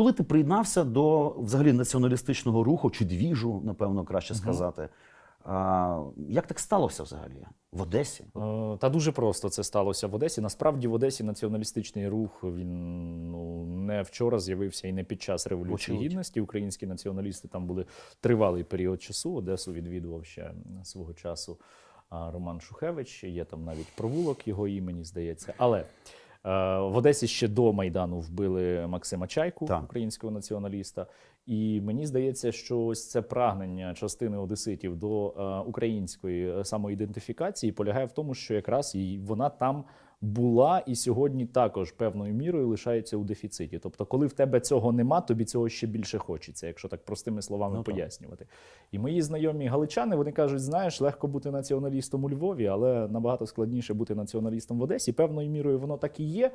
коли ти приєднався до взагалі націоналістичного руху чи двіжу, напевно, краще сказати, а, як так сталося взагалі в Одесі? Е, Та дуже просто це сталося в Одесі. Насправді в Одесі націоналістичний рух він ну не вчора з'явився і не під час революції Очевидь. гідності. Українські націоналісти там були тривалий період часу. Одесу відвідував ще свого часу Роман Шухевич. Є там навіть провулок його імені, здається. Але в Одесі ще до Майдану вбили Максима Чайку, Так. українського націоналіста. І мені здається, що ось це прагнення частини одеситів до е, української е, самоідентифікації полягає в тому, що якраз і вона там була і сьогодні також певною мірою лишається у дефіциті. Тобто, коли в тебе цього нема, тобі цього ще більше хочеться, якщо так простими словами Ну, пояснювати. І мої знайомі галичани вони кажуть: знаєш, легко бути націоналістом у Львові, але набагато складніше бути націоналістом в Одесі. Певною мірою воно так і є.